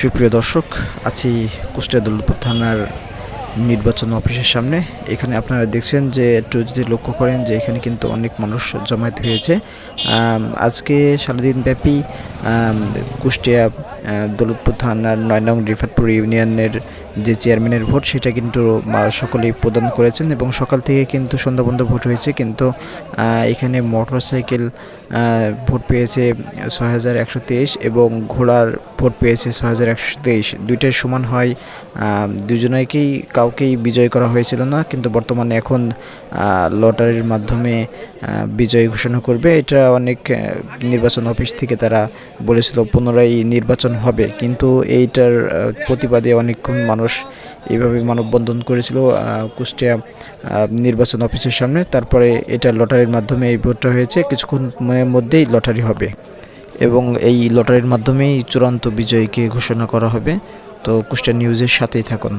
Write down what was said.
সুপ্রিয় দর্শক, আছি কুষ্টিয়া দৌলতপুর থানার নির্বাচন অফিসের সামনে। এখানে আপনারা দেখছেন যে একটু যদি লক্ষ্য করেন যে এখানে কিন্তু অনেক মানুষ জমায়েত হয়েছে। আজকে সারাদিন ব্যাপী কুষ্টিয়া দৌলতপুর থানার নয় নং রিফাতপুর ইউনিয়নের যে চেয়ারম্যানের ভোট, সেটা কিন্তু সকলেই প্রদান করেছেন এবং সকাল থেকে কিন্তু সন্ধ্যা পর্যন্ত ভোট হয়েছে। কিন্তু এখানে মোটরসাইকেল ভোট পেয়েছে ছয় হাজার একশো তেইশ এবং ঘোড়ার ভোট পেয়েছে ছয় হাজার একশো তেইশ। দুইটাই সমান হয় দুজনেকেই, কাউকেই বিজয় করা হয়েছিল না। কিন্তু বর্তমানে এখন লটারির মাধ্যমে বিজয় ঘোষণা করবে। এটা অনেক নির্বাচন অফিস থেকে তারা বলেছিল, পুনরায় নির্বাচন হবে। কিন্তু এইটার প্রতিবাদে অনেকক্ষণ মানুষ এইভাবে মানববন্ধন করেছিল কুষ্টিয়া নির্বাচন অফিসের সামনে। তারপরে এটা লটারির মাধ্যমে এই ভোটটা হয়েছে। কিছুক্ষণের মধ্যেই লটারি হবে এবং এই লটারির মাধ্যমেই চূড়ান্ত বিজয়ীকে ঘোষণা করা হবে। তো কুষ্টিয়া নিউজের সাথেই থাকুন।